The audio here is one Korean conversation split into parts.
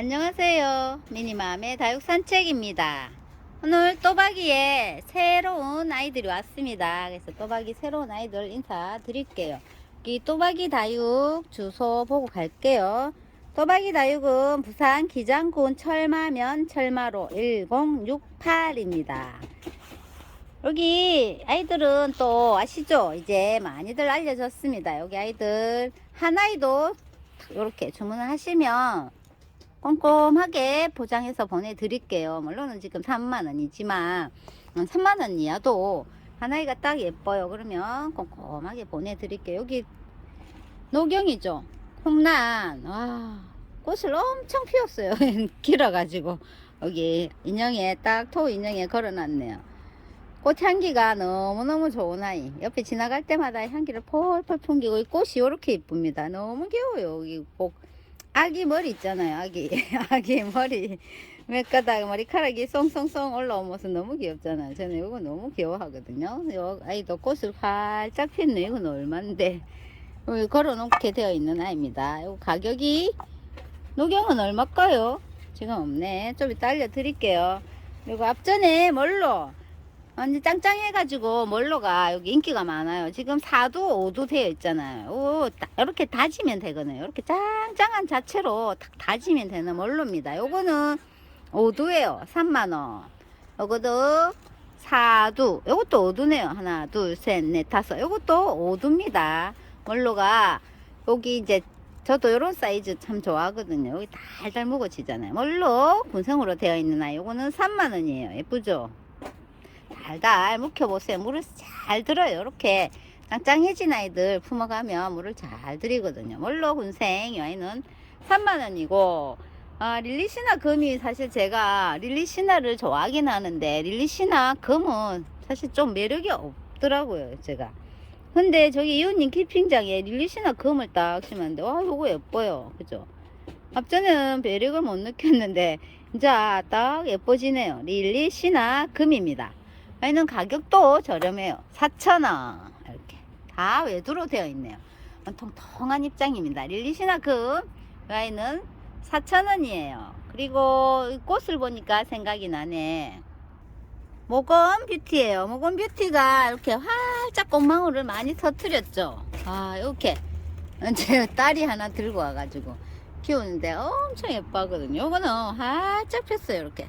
안녕하세요. 미니맘의 다육 산책입니다. 오늘 또박이에 새로운 아이들이 왔습니다. 그래서 또박이 새로운 아이들 인사드릴게요. 이 또박이 다육 주소 보고 갈게요. 또박이 다육은 부산 기장군 철마면 철마로 1068입니다. 여기 아이들은 또 아시죠? 이제 많이들 알려졌습니다. 여기 아이들 한 아이도 이렇게 주문을 하시면 꼼꼼하게 포장해서 보내드릴게요. 물론은 지금 3만원이지만 3만원이어도 하나이가 딱 예뻐요. 그러면 꼼꼼하게 보내드릴게요. 여기 노경이죠. 콩란. 와, 꽃을 엄청 피웠어요. 길어가지고. 여기 인형에 딱 토 인형에 걸어놨네요. 꽃 향기가 너무너무 좋은 아이. 옆에 지나갈 때마다 향기를 폴폴 풍기고 이 꽃이 이렇게 이쁩니다. 너무 귀여워요. 여기 꼭 아기 머리 있잖아요. 아기 아기 머리 몇 가닥 머리카락이 송송송 모습 너무 귀엽잖아요. 저는 이거 너무 귀여워하거든요. 요 아이도 꽃을 활짝 폈네. 이건 여기 걸어놓게 되어 있는 아이입니다. 요 가격이 노경은 얼마일까요? 지금 없네. 좀 이따 알려드릴게요. 그리고 앞전에 뭘로 완전 짱짱해가지고 멀로가 여기 인기가 많아요. 지금 4도, 5도 되어 있잖아요. 오, 딱 이렇게 다지면 되거든요. 이렇게 짱짱한 자체로 탁 다지면 되는 멀로입니다. 요거는 5도예요. 3만원. 요거도 4도. 요것도 5도네요. 하나, 둘, 셋, 넷, 다섯. 요것도 5도입니다. 멀로가 여기 이제 저도 요런 사이즈 참 좋아하거든요. 여기 달달 묵어지잖아요. 멀로 군생으로 되어 있는 아이. 요거는 3만원이에요. 예쁘죠? 달달 묵혀보세요. 물을 잘 들어요. 이렇게 짱짱해진 아이들 품어가면 물을 잘 들이거든요. 물로 군생 이 아이는 3만원이고 아, 릴리시나 금이 사실 제가 릴리시나를 좋아하긴 하는데 릴리시나 금은 사실 좀 매력이 없더라고요. 제가. 근데 저기 이웃님 키핑장에 릴리시나 금을 딱 심었는데 와 이거 예뻐요. 그죠? 앞전에는 매력을 못 느꼈는데 이제 딱 예뻐지네요. 릴리시나 금입니다. 아이는 가격도 저렴해요. 4,000원. 이렇게. 다 외두로 되어 있네요. 통통한 입장입니다. 릴리시나 금. 이 아이는 4,000원이에요. 그리고 이 꽃을 보니까 생각이 나네. 모건 뷰티예요. 모건 뷰티가 이렇게 활짝 꽃망울을 많이 터트렸죠. 아, 이렇게. 제 딸이 하나 들고 와가지고 키우는데 엄청 예뻐하거든요. 요거는 활짝 폈어요. 이렇게.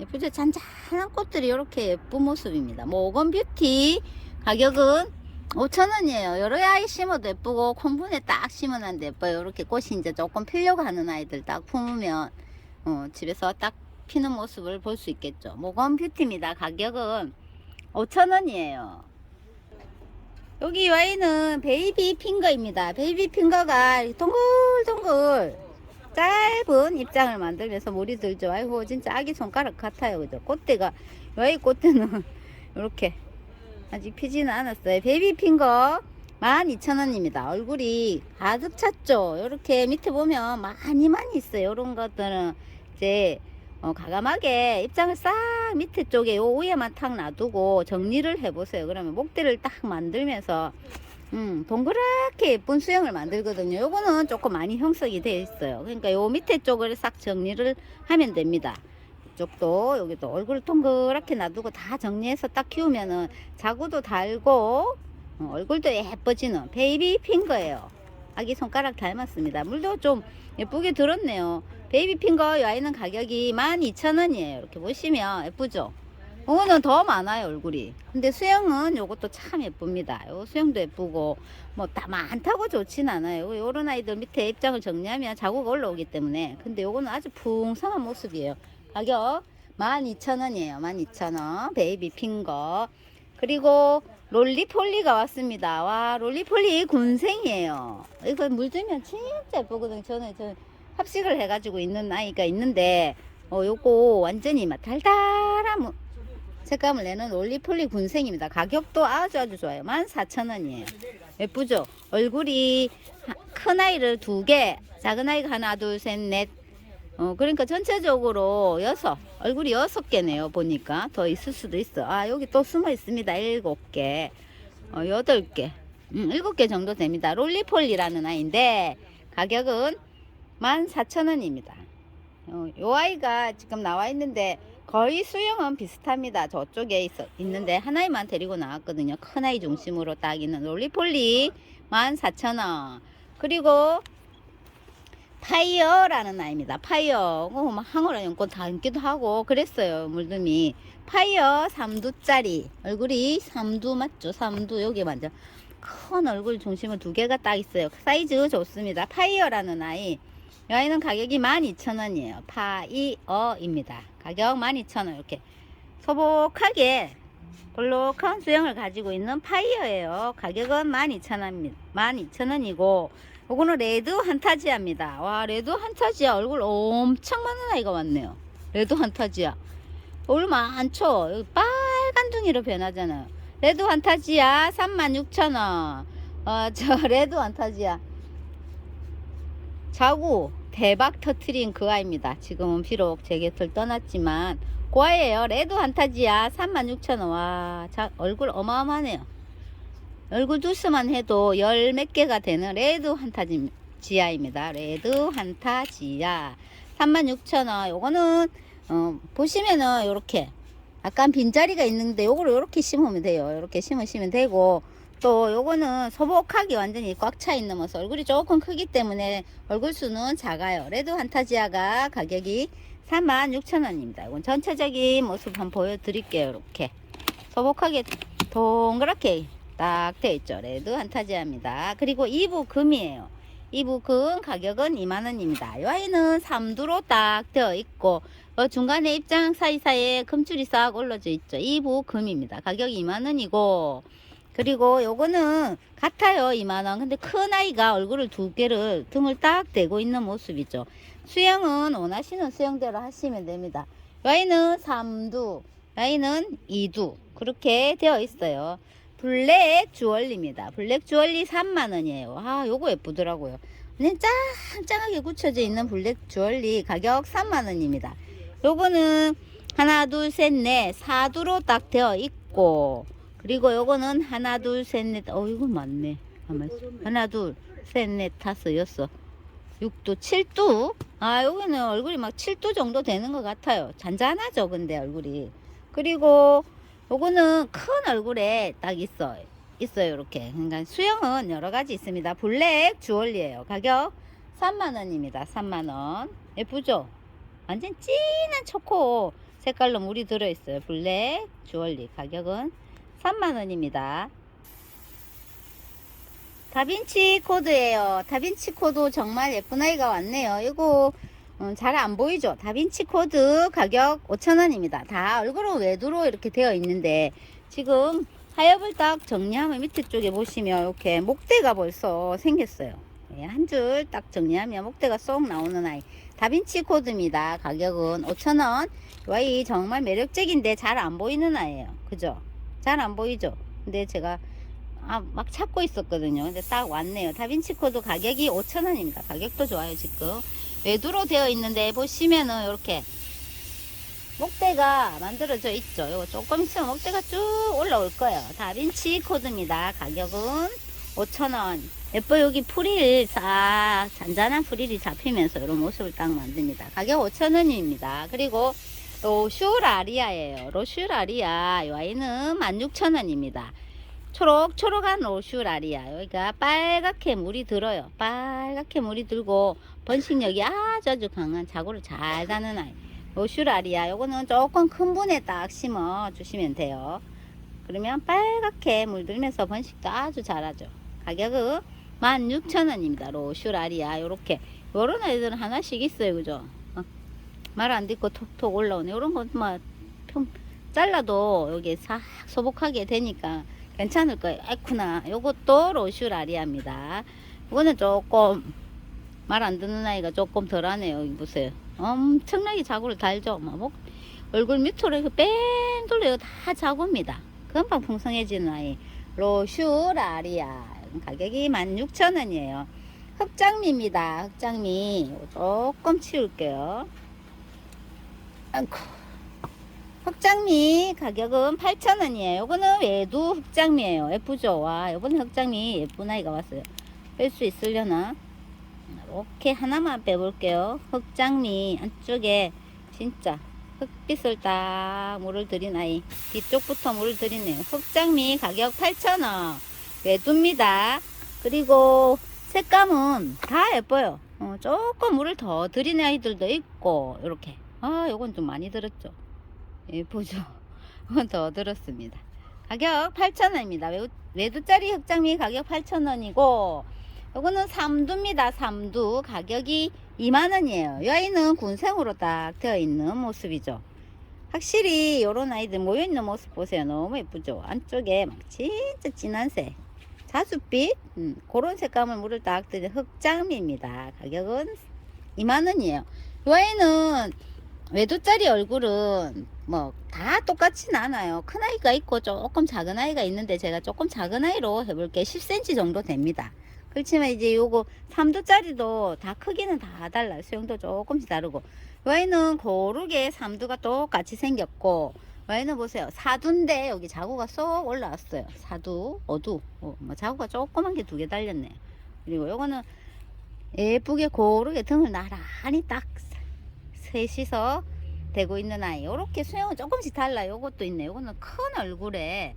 예쁘죠? 잔잔한 꽃들이 이렇게 예쁜 모습입니다. 모건 뷰티 가격은 5,000원이에요. 여러 아이 심어도 예쁘고 콩분에 딱 심어놨는데 예뻐요. 이렇게 꽃이 이제 조금 피려고 하는 아이들 딱 품으면 어, 집에서 딱 피는 모습을 볼 수 있겠죠. 모건 뷰티입니다. 가격은 5,000원이에요. 여기 와인은 베이비 핑거입니다. 베이비 핑거가 동글동글 짧은 입장을 만들면서 물이 들죠. 아이고 진짜 아기 손가락 같아요. 그죠? 꽃대가 여기 꽃대는 이렇게 아직 피지는 않았어요. 베이비 핑거 12,000원입니다. 얼굴이 가득 찼죠. 이렇게 밑에 보면 많이 많이 있어요. 이런 것들은 이제 어, 가감하게 입장을 싹 밑에 쪽에 요 위에만 탁 놔두고 정리를 해보세요. 그러면 목대를 딱 만들면서 음, 동그랗게 예쁜 수영을 만들거든요. 요거는 조금 많이 형성이 되어 있어요. 그러니까 요 밑에 쪽을 싹 정리를 하면 됩니다. 이쪽도 여기도 얼굴 동그랗게 놔두고 다 정리해서 딱 키우면은 자구도 달고 어, 얼굴도 예뻐지는 베이비 핑거예요. 아기 손가락 닮았습니다. 물도 좀 예쁘게 들었네요. 베이비 핑거 이 아이는 가격이 12,000원이에요. 이렇게 보시면 예쁘죠? 이거는 더 많아요 얼굴이. 근데 수영은 요것도 참 예쁩니다. 요 수영도 예쁘고 뭐 다 많다고 좋진 않아요. 요런 아이들 밑에 입장을 정리하면 자국이 올라오기 때문에. 근데 요거는 아주 풍성한 모습이에요. 가격 12,000원이에요. 12,000원. 베이비 핑거. 그리고 롤리폴리가 왔습니다. 와 롤리폴리 군생이에요. 이거 물들면 진짜 예쁘거든요. 저는 저 합식을 해가지고 있는 아이가 있는데 어 요거 완전히 막 달달한 뭐 색감을 내는 올리폴리 군생입니다. 가격도 아주 아주 좋아요. 14,000원이에요. 예쁘죠? 얼굴이 하- 큰 아이를 두 개, 작은 아이가 하나, 둘, 셋, 넷. 어, 그러니까 전체적으로 여섯, 얼굴이 여섯 개네요. 보니까 더 있을 수도 있어. 아, 여기 또 숨어 있습니다. 일곱 개, 어, 여덟 개, 음, 일곱 개 정도 됩니다. 롤리폴리라는 아이인데 가격은 14,000원입니다. 어, 요 아이가 지금 나와 있는데 거의 수영은 비슷합니다. 저쪽에 있어, 있는데 하나이만 데리고 나왔거든요. 큰 아이 중심으로 딱 있는 롤리폴리 14,000원. 그리고 파이어라는 아이입니다. 파이어. 어, 막 항어라 연꽃 담기도 하고 그랬어요. 물듬이. 파이어 3두짜리. 얼굴이 3두 맞죠? 3두 여기 완전 큰 얼굴 중심은 두 개가 딱 있어요. 사이즈 좋습니다. 파이어라는 아이. 이 아이는 가격이 12,000원이에요. 파이어입니다. 가격 12,000원 이렇게 소복하게 볼록한 수영을 가지고 있는 파이어예요. 가격은 12,000원입니다. 12,000원이고 요거는 레드 한타지아입니다. 와 레드 한타지아 얼굴 엄청 많은 아이가 왔네요. 레드 한타지아 얼굴 많죠? 빨간 둥이로 변하잖아요. 레드 한타지아 36,000원. 어, 저 레드 한타지아 자구 대박 터트린 그 아이입니다. 지금은 비록 제 곁을 떠났지만 그 아이예요. 레드 한타지아 36,000원. 와, 자, 얼굴 어마어마하네요. 얼굴 두수만 해도 열 몇 개가 되는 레드 한타지아입니다. 레드 한타지아 36,000원. 요거는 어, 보시면은 요렇게 약간 빈자리가 있는데 요거를 요렇게 심으면 돼요. 요렇게 심으시면 되고 또 요거는 소복하게 완전히 꽉 차 있는 모습. 얼굴이 조금 크기 때문에 얼굴 수는 작아요. 레드 한타지아가 가격이 36,000원입니다. 이건 전체적인 모습 한번 보여드릴게요 이렇게. 소복하게 동그랗게 딱 되어 있죠. 레드 한타지아입니다. 그리고 2부 금이에요. 2부 금 가격은 2만원입니다. 이 아이는 3두로 딱 되어 있고 어, 중간에 입장 사이사이에 금줄이 싹 올라져 있죠. 2부 금입니다. 가격이 2만원이고 그리고 요거는 같아요 2만원. 근데 큰 아이가 얼굴을 두 개를 등을 딱 대고 있는 모습이죠. 수영은 원하시는 수영대로 하시면 됩니다. 이 아이는 3두 이 아이는 2두. 그렇게 되어 있어요. 블랙 주얼리입니다. 블랙 주얼리 3만원이에요. 아 요거 예쁘더라고요. 그냥 짱짱하게 굳혀져 있는 블랙 주얼리 가격 3만원입니다. 요거는 하나 둘 셋 넷 4두로 딱 되어 있고 그리고 요거는 하나 둘 셋 넷. 어 가만 있어. 하나 둘 셋 넷 다섯 여섯 육두 칠두? 아 여기는 얼굴이 막 칠두 정도 되는 것 같아요. 잔잔하죠 근데 얼굴이. 그리고 요거는 큰 얼굴에 딱 있어 있어요 이렇게. 그러니까 수영은 여러 가지 있습니다. 블랙 주얼리예요. 가격 3만원입니다. 3만원. 예쁘죠? 완전 진한 초코 색깔로 물이 들어있어요. 블랙 주얼리. 가격은 3만원입니다. 다빈치 코드예요. 다빈치 코드 정말 예쁜 아이가 왔네요. 이거 음, 잘 안 보이죠? 다빈치 코드 가격 5천원입니다. 다 얼굴은 외두로 이렇게 되어 있는데 지금 하엽을 딱 정리하면 밑에 쪽에 보시면 이렇게 목대가 벌써 생겼어요. 예, 한 줄 딱 정리하면 목대가 쏙 나오는 아이. 다빈치 코드입니다. 가격은 5천원. 이 아이 정말 매력적인데 잘 안 보이는 아이예요. 그죠? 잘 안 보이죠? 근데 제가 아, 막 찾고 있었거든요. 근데 딱 왔네요. 다빈치 코드 가격이 5천원입니다. 가격도 좋아요, 지금. 외두로 되어 있는데 보시면은 이렇게 목대가 만들어져 있죠. 이거 조금 있으면 목대가 쭉 올라올 거예요. 다빈치 코드입니다. 가격은 5천원. 예뻐 여기 프릴 싹 잔잔한 프릴이 잡히면서 이런 모습을 딱 만듭니다. 가격 5천원입니다. 그리고 로슈라리아예요. 로슈라리아 이 아이는 16,000원입니다. 초록초록한 로슈라리아 여기가 빨갛게 물이 들어요. 빨갛게 물이 들고 번식력이 아주 아주 강한 자구를 잘 다는 아이. 로슈라리아 요거는 조금 큰 분에 딱 심어 주시면 돼요. 그러면 빨갛게 물들면서 번식도 아주 잘하죠. 가격은 16,000원입니다. 로슈라리아 요렇게 요런 애들은 하나씩 있어요. 그죠? 말 안 듣고 톡톡 올라오네. 이런 건막 잘라도 여기 싹 소복하게 되니까 괜찮을 거예요. 아이쿠나. 요것도 로슈라리아입니다. 이거는 조금 말 안 듣는 아이가 조금 덜하네요. 보세요. 엄청나게 자구를 달죠. 막 목, 얼굴 밑으로 뺑 돌려요. 다 자구입니다. 금방 풍성해지는 아이. 로슈라리아. 가격이 16,000원이에요. 흑장미입니다. 흑장미. 조금 치울게요. 아이고. 흑장미 가격은 8,000원이에요. 요거는 외두 흑장미예요. 예쁘죠? 와, 요번에 흑장미 예쁜 아이가 왔어요. 뺄 수 있으려나? 이렇게 하나만 빼볼게요. 흑장미 안쪽에 진짜 흑빛을 딱 물을 들인 아이 뒤쪽부터 물을 들이네요. 흑장미 가격 8,000원 외두입니다. 그리고 색감은 다 예뻐요. 어, 조금 물을 더 들인 아이들도 있고 이렇게 아 요건 좀 많이 들었죠. 예쁘죠. 이건 더 들었습니다. 가격 8,000원입니다. 외두, 외두짜리 흑장미 가격 8,000원이고 요거는 삼두입니다. 삼두 가격이 2만원이에요. 이 아이는 군생으로 딱 되어 있는 모습이죠. 확실히 요런 아이들 모여있는 모습 보세요. 너무 예쁘죠. 안쪽에 막 진짜 진한 색. 자줏빛 음, 그런 색감을 물을 딱 들인 흑장미입니다. 가격은 2만원이에요. 이 아이는 외두짜리 얼굴은 뭐 다 똑같진 않아요. 큰 아이가 있고 조금 작은 아이가 있는데 제가 조금 작은 아이로 해볼게 10cm 정도 됩니다. 그렇지만 이제 요거 3두짜리도 다 크기는 다 달라요. 수영도 조금씩 다르고 이 아이는 고르게 3두가 똑같이 생겼고 이 아이는 보세요. 4두인데 여기 자구가 쏙 올라왔어요. 4두, 5두 어, 뭐 자구가 조그만 게 두 개 달렸네요. 그리고 요거는 예쁘게 고르게 등을 나란히 딱 셋이서 되고 있는 아이. 요렇게 수영은 조금씩 달라요. 요것도 있네. 요거는 큰 얼굴에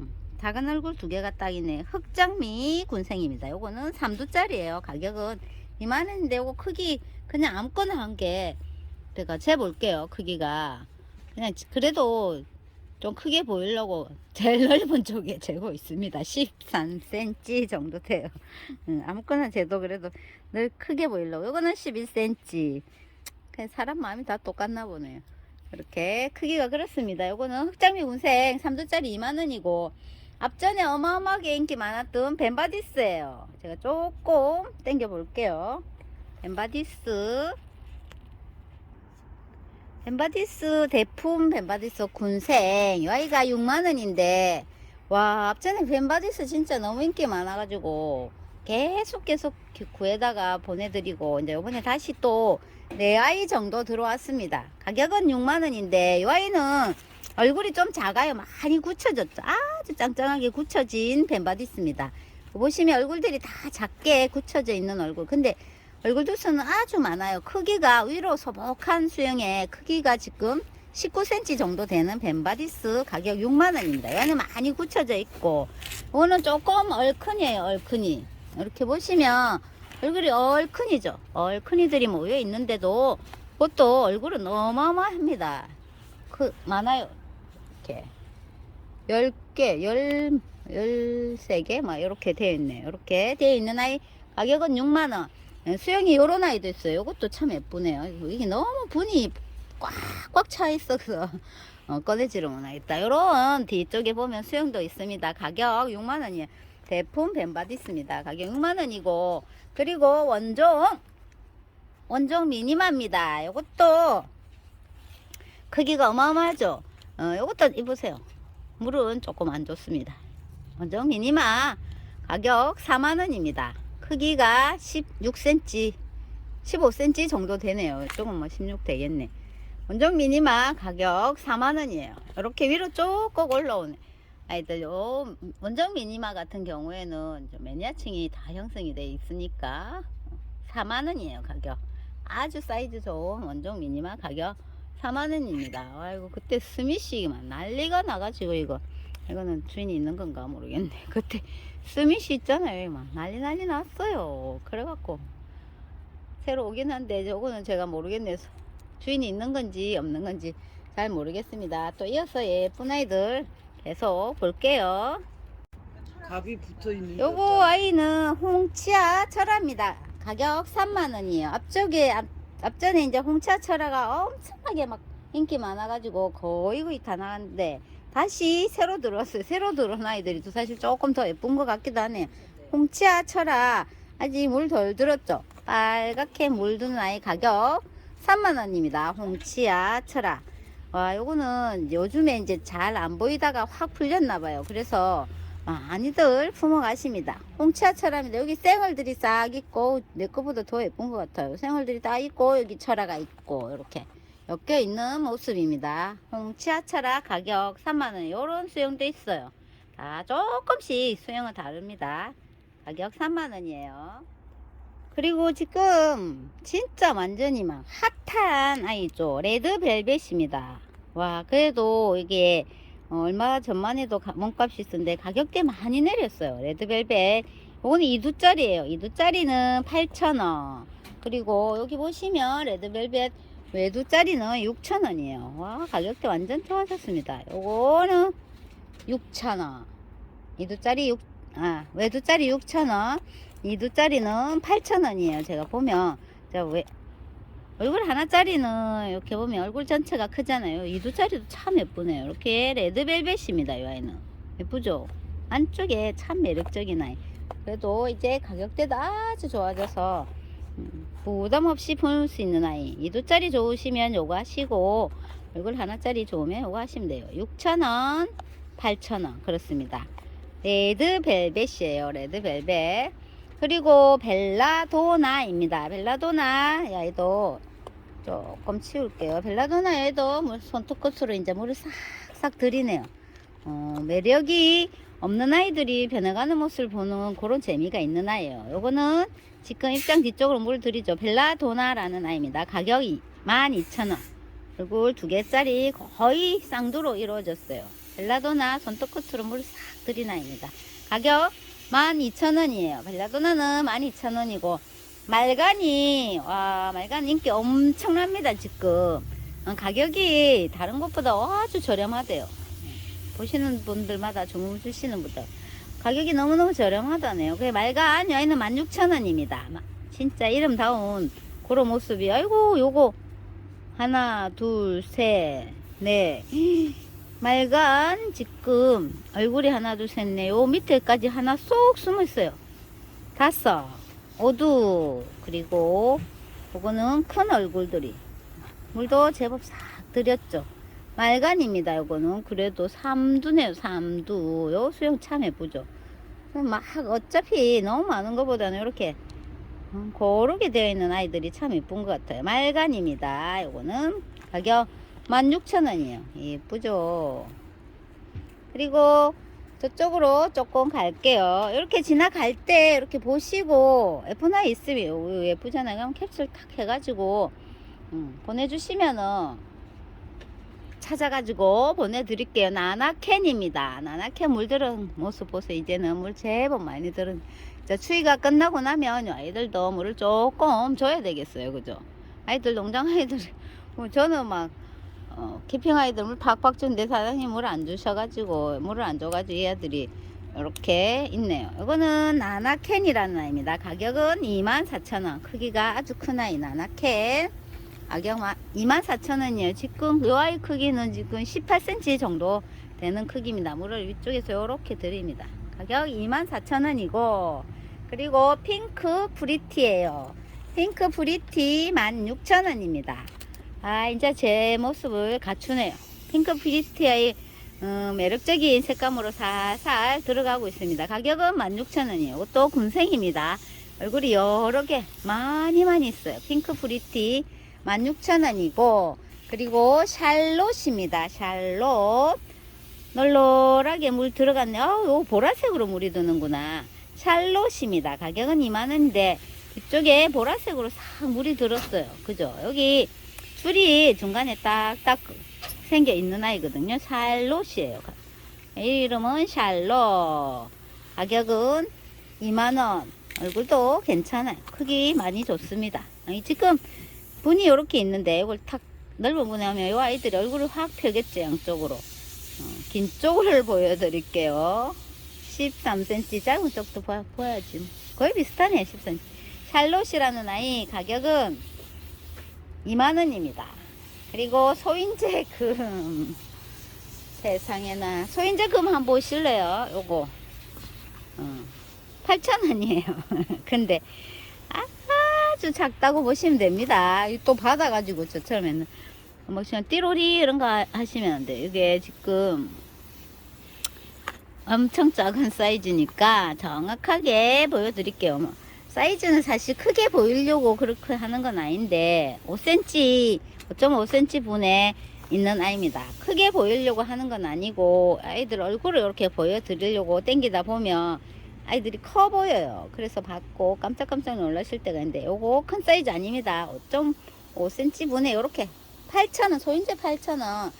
음, 작은 얼굴 두 개가 딱 있네. 흑장미 군생입니다. 요거는 3두짜리예요. 가격은 2만원인데 요거 크기 그냥 아무거나 한개 제가 재볼게요. 크기가 그냥 그래도 좀 크게 보이려고 제일 넓은 쪽에 재고 있습니다. 13cm 정도 돼요. 음, 아무거나 재도 그래도 늘 크게 보이려고. 요거는 11cm. 그냥 사람 마음이 다 똑같나 보네요. 이렇게 크기가 그렇습니다. 요거는 흑장미 운생 3두짜리 2만원이고 앞전에 어마어마하게 인기 많았던 벤바디스예요. 제가 조금 당겨 볼게요. 벤바디스 벤바디스 대품 벤바디스 군생 이 아이가 6만원인데 와 앞전에 벤바디스 진짜 너무 인기 많아가지고 계속 계속 구해다가 보내드리고 이제 이번에 다시 또 네 아이 정도 들어왔습니다. 가격은 6만원인데 이 아이는 얼굴이 좀 작아요. 많이 굳혀졌죠. 아주 짱짱하게 굳혀진 벤바디스입니다. 보시면 얼굴들이 다 작게 굳혀져 있는 얼굴. 근데 얼굴 두수는 아주 많아요. 크기가 위로 소복한 수영의 크기가 지금 19cm 정도 되는 벤바디스 가격 6만원입니다. 얘는 많이 굳혀져 있고, 이거는 조금 얼큰이에요, 얼큰이. 이렇게 보시면 얼굴이 얼큰이죠. 얼큰이들이 모여 있는데도 그것도 얼굴은 어마어마합니다. 그, 많아요. 이렇게. 10개, 10, 13개? 막 이렇게 되어 있네요. 이렇게 되어 있는 아이 가격은 6만원. 예, 수영이 요런 아이도 있어요. 이것도 참 예쁘네요. 이게 너무 분이 꽉꽉 차 있어서 어, 꺼내지를 못하겠다. 요런 뒤쪽에 보면 수영도 있습니다. 가격 6만 원이에요. 대품 벤바디스입니다. 가격 6만원이고 그리고 원종 원종 미니마입니다. 요것도 크기가 어마어마하죠. 어, 요것도 입으세요. 물은 조금 안 좋습니다. 원종 미니마 가격 4만원입니다. 크기가 16cm, 15cm 정도 되네요. 조금 뭐 16 되겠네. 원종 미니마 가격 4만원이에요. 이렇게 위로 쭉꼭 올라오네. 아이들, 요, 원정 미니마 같은 경우에는 좀 매니아층이 다 형성이 돼 있으니까 4만원이에요, 가격. 아주 사이즈 좋은 원정 미니마 가격 4만원입니다. 아이고, 그때 스미시만 난리가 나가지고 이거. 이거는 주인이 있는 건가 모르겠네. 그때 스미시 있잖아요. 막 난리 난리 났어요. 그래갖고 새로 오긴 한데 저거는 제가 모르겠네요. 주인이 있는 건지 없는 건지 잘 모르겠습니다. 또 이어서 예쁜 아이들 계속 볼게요. 갑이 붙어 있는. 요거 아이는 홍치아 철화입니다. 가격 3만원이에요. 앞쪽에, 앞, 앞전에 이제 홍치아 철화가 엄청나게 막 인기 많아가지고 거의 거의 다 나갔는데 다시 새로 들어왔어요. 새로 들어온 아이들이 또 사실 조금 더 예쁜 것 같기도 하네요. 홍치아 철화 아직 물 덜 들었죠. 빨갛게 물드는 아이 가격 3만원입니다. 홍치아 철화. 와, 요거는 요즘에 이제 잘 안 보이다가 확 풀렸나 봐요. 그래서 많이들 품어 가십니다. 홍치아철합니다. 여기 생얼들이 싹 있고 내 거보다 더 예쁜 것 같아요. 생얼들이 다 있고 여기 철화가 있고 이렇게 엮여 있는 모습입니다. 홍치아철화 가격 3만원 요런 수영도 있어요. 다 조금씩 수영은 다릅니다. 가격 3만원이에요. 그리고 지금 진짜 완전히 막 핫한 아이죠. 레드벨벳입니다. 와, 그래도 이게 어, 얼마 전만 해도 가- 몸값이 있었는데 가격대 많이 내렸어요. 레드벨벳. 요거는 2두짜리예요. 2두짜리는 8,000원. 그리고 여기 보시면 레드벨벳 외두짜리는 6,000원이에요. 와, 가격대 완전 좋아졌습니다. 요거는 6,000원. 2두짜리 6, 아, 외두짜리 6,000원. 2두짜리는 8,000원이에요. 제가 보면. 자, 왜, 얼굴 하나짜리는 이렇게 보면 얼굴 전체가 크잖아요. 2두짜리도 참 예쁘네요. 이렇게 레드벨벳입니다. 이 아이는. 예쁘죠? 안쪽에 참 매력적인 아이. 그래도 이제 가격대도 아주 좋아져서 음, 부담 없이 볼 수 있는 아이. 2두짜리 좋으시면 요거 하시고 얼굴 하나짜리 좋으면 요거 하시면 돼요. 6,000원, 8,000원 그렇습니다. 레드벨벳이에요. 레드벨벳. 그리고 벨라도나입니다. 벨라도나 얘도 조금 치울게요. 벨라도나 얘도 물 손톱끝으로 이제 물을 싹싹 들이네요. 어, 매력이 없는 아이들이 변해가는 모습을 보는 그런 재미가 있는 아이예요. 요거는 지금 입장 뒤쪽으로 물 들이죠. 벨라도나라는 아이입니다. 가격이 12,000원. 얼굴 두 개짜리 거의 쌍두로 이루어졌어요. 벨라도나 손톱 끝으로 물을 싹 들인 아이입니다. 가격 12,000원이에요. 벨라도나는 12,000원이고 말간이 와 말간 인기 엄청납니다 지금. 어, 가격이 다른 것보다 아주 저렴하대요. 보시는 분들마다 주문 주시는 분들. 가격이 너무너무 저렴하다네요. 그 말간 여기는 16,000원입니다. 진짜 이름다운 그런 모습이 아이고 요거. 하나 둘 셋 넷 말간 지금 얼굴이 하나 둘 셋 넷 요 밑에까지 하나 쏙 숨어 있어요. 다섯. 오두. 그리고 요거는 큰 얼굴들이 물도 제법 싹 들였죠. 말간입니다 요거는. 그래도 삼두네요 삼두. 요 수영 참 예쁘죠. 막 어차피 너무 많은 것보다는 이렇게 음, 고르게 되어 있는 아이들이 참 예쁜 것 같아요. 말간입니다. 요거는 가격 16,000원이에요 예쁘죠 그리고 저쪽으로 조금 갈게요. 이렇게 지나갈 때 이렇게 보시고 F9 있으면 요 예쁘잖아요. 그럼 캡슐 탁 해가지고 음, 보내주시면은 찾아가지고 보내드릴게요. 나나캔입니다. 나나캔 물 들은 모습 보세요. 이제는 물 제법 많이 들은. 자, 추위가 끝나고 나면 요 아이들도 물을 조금 줘야 되겠어요. 그죠? 아이들 농장 아이들 뭐 저는 막 어, 키핑 아이들 물 팍팍 주는데 사장님 물 안 주셔가지고 물을 안 줘가지고 얘들이 이렇게 있네요. 이거는 나나캔이라는 아이입니다. 가격은 24,000원. 크기가 아주 큰 아이 나나캔. 가격 24,000원이에요. 지금 이 아이 크기는 지금 18cm 정도 되는 크기입니다. 물을 위쪽에서 이렇게 드립니다. 가격 24,000원이고 그리고 핑크 프리티예요. 핑크 프리티 16,000원입니다. 아 이제 제 모습을 갖추네요. 핑크 피리스티아의 어, 매력적인 색감으로 살살 들어가고 있습니다. 가격은 16,000원이에요. 이것도 군생입니다. 얼굴이 여러 개 많이 많이 있어요. 핑크 프리티 16,000원이고 그리고 샬롯입니다. 샬롯. 널널하게 물 들어갔네. 아요 보라색으로 물이 드는구나. 샬롯입니다. 가격은 2만원인데 이쪽에 보라색으로 싹 물이 들었어요. 그죠? 여기 줄이 중간에 딱딱 생겨 있는 아이거든요. 샬롯이에요. 이 이름은 샬롯. 가격은 2만원. 얼굴도 괜찮아요. 크기 많이 좋습니다. 지금 분이 이렇게 있는데 이걸 탁 넓은 분에 하면 이 아이들이 얼굴을 확 펴겠죠. 양쪽으로. 어, 긴 쪽을 보여드릴게요. 13cm 짧은 쪽도 보, 보여야지. 거의 비슷하네 10cm. 샬롯이라는 아이 가격은 2만원입니다. 그리고 소인제금 세상에나 소인제금 한번 보실래요? 요거 어, 8,000원이에요. 근데 아주 작다고 보시면 됩니다. 이또 받아가지고 저처럼에는 뭐 그냥 띠로리 이런 거 하시면 안 돼요. 이게 지금 엄청 작은 사이즈니까 정확하게 보여드릴게요. 뭐 사이즈는 사실 크게 보이려고 그렇게 하는 건 아닌데 5cm, 5.5cm 분에 있는 아이입니다. 크게 보이려고 하는 건 아니고 아이들 얼굴을 이렇게 보여드리려고 땡기다 보면 아이들이 커 보여요. 그래서 받고 깜짝깜짝 놀라실 때가 있는데 요거 큰 사이즈 아닙니다. 5.5cm 분에 요렇게 8,000원 소인제 8,000원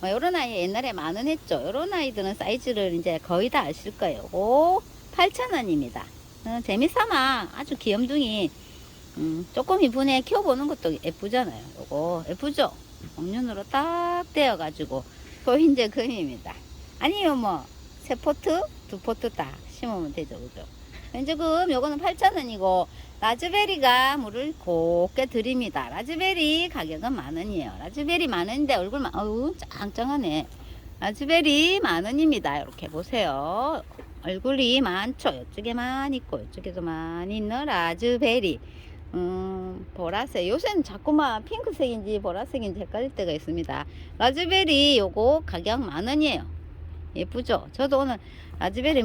뭐 요런 아이 옛날에 만 원 했죠. 요런 아이들은 사이즈를 이제 거의 다 아실 거예요. 요거 8,000원입니다. 어, 재미삼아 아주 귀염둥이 음, 조금 이분에 키워보는 것도 예쁘잖아요. 요거 예쁘죠? 옥륜으로 딱 떼어가지고 소인제 금입니다. 아니요 뭐 세 포트, 두 포트 딱 심으면 되죠, 그죠? 현재금 요거는 8,000원이고 라즈베리가 물을 곱게 드립니다. 라즈베리 가격은 만 원이에요. 라즈베리 만 원인데 얼굴만 어우 짱짱하네. 라즈베리 만 원입니다. 이렇게 보세요. 얼굴이 많죠. 이쪽에만 있고 이쪽에도 많이 있는 라즈베리. 음, 보라색. 요새는 자꾸만 핑크색인지 보라색인지 헷갈릴 때가 있습니다. 라즈베리 요거 가격 만 원이에요. 예쁘죠? 저도 오늘 라즈베리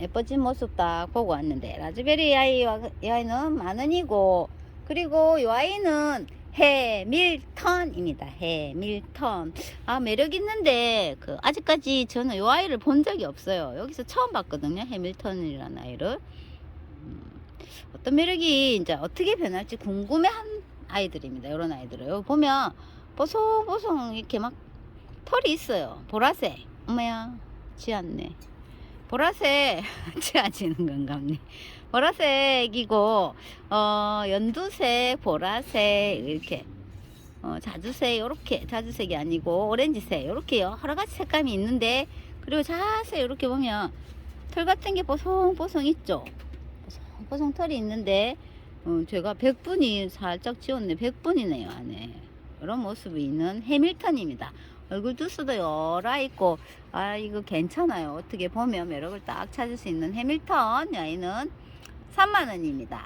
예뻐진 모습 딱 보고 왔는데 라즈베리 아이와 이 아이는 만 원이고 그리고 이 아이는 해밀턴입니다. 해밀턴. 아 매력 있는데 그 아직까지 저는 이 아이를 본 적이 없어요. 여기서 처음 봤거든요. 해밀턴이라는 아이를. 음, 어떤 매력이 이제 어떻게 변할지 궁금해한 아이들입니다. 이런 아이들을 여기 보면 보송보송 이렇게 막 털이 있어요. 보라색. 엄마야, 지 않네. 보라색, 지아지는 건가네. 보라색이고, 어, 연두색, 보라색, 이렇게, 어, 자주색, 요렇게, 자주색이 아니고, 오렌지색, 요렇게 여러 가지 색감이 있는데, 그리고 자세히 이렇게 보면, 털 같은 게 보송보송 있죠? 보송보송 털이 있는데, 어, 제가 100분이 살짝 지웠네. 100분이네요, 안에. 이런 모습이 있는 해밀턴입니다. 얼굴 두수도 열아 있고 아 이거 괜찮아요 어떻게 보면 매력을 딱 찾을 수 있는 해밀턴 아이는 3만원입니다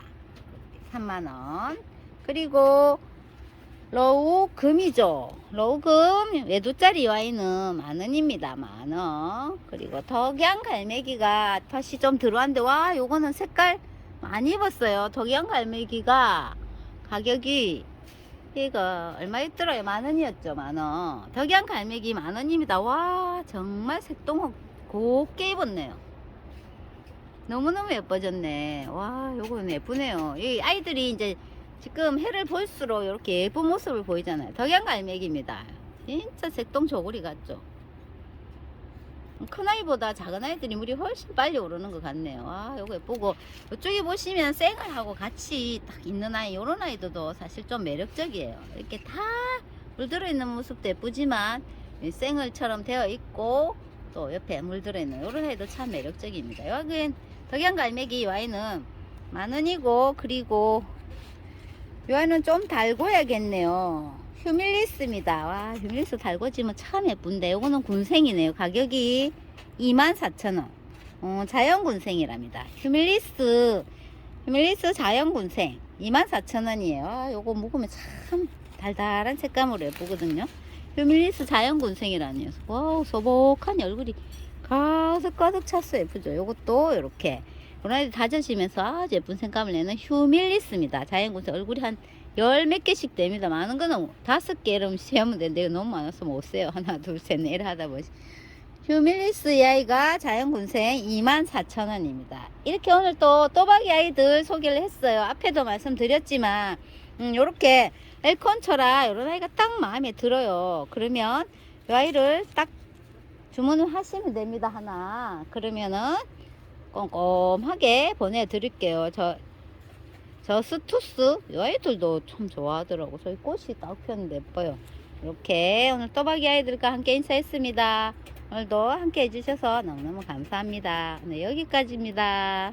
3만원 그리고 로우 금이죠 로우 금 외두짜리 와인은 만원입니다 만원 그리고 덕양 갈매기가 다시 좀 들어왔는데 와 요거는 색깔 많이 입었어요 덕양 갈매기가 가격이 이거 얼마였더라요? 만 원이었죠, 만 원. 덕양 갈매기 만 원입니다. 와, 정말 색동 곱게 입었네요. 너무너무 예뻐졌네. 와, 요거는 예쁘네요. 이 아이들이 이제 지금 해를 볼수록 이렇게 예쁜 모습을 보이잖아요. 덕양 갈매기입니다. 진짜 색동 조구리 같죠? 큰 아이보다 작은 아이들이 물이 훨씬 빨리 오르는 것 같네요. 아, 요거 예쁘고. 이쪽에 보시면 생얼하고 같이 딱 있는 아이, 요런 아이들도 사실 좀 매력적이에요. 이렇게 다 물들어 있는 모습도 예쁘지만, 이 생얼처럼 되어 있고, 또 옆에 물들어 있는 요런 아이도 참 매력적입니다. 여긴 덕양 갈매기 와인은 만 원이고, 그리고 요 아이는 좀 달궈야겠네요. 휴밀리스입니다. 와, 휴밀리스 달궈지면 참 예쁜데, 요거는 군생이네요. 가격이 24,000원. 어, 자연군생이랍니다. 휴밀리스, 휴밀리스 자연군생. 24,000원이에요. 아, 요거 먹으면 참 달달한 색감으로 예쁘거든요. 휴밀리스 자연군생이라는 녀석. 와우, 소복한 얼굴이 가득 가득 찼어 예쁘죠. 요것도 이렇게. 요런 다져지면서 아주 예쁜 색감을 내는 휴밀리스입니다. 자연군생 얼굴이 한 열 몇 개씩 됩니다. 많은 거는 다섯 개를 세우면 되는데 너무 많아서 못 세요. 하나, 둘, 셋, 넷 하다 보시. 휴밀리스 이 아이가 자연군생 24,000원입니다. 이렇게 오늘 또 또박이 아이들 소개를 했어요. 앞에도 말씀드렸지만, 음, 요렇게 엘콘처라 이런 아이가 딱 마음에 들어요. 그러면 이 아이를 딱 주문을 하시면 됩니다. 하나. 그러면은 꼼꼼하게 보내드릴게요. 저 저 스투스 이 아이들도 참 좋아하더라고 저희 꽃이 딱 피었는데 예뻐요 이렇게 오늘 또박이 아이들과 함께 인사했습니다 오늘도 함께 해주셔서 너무너무 감사합니다 오늘 여기까지입니다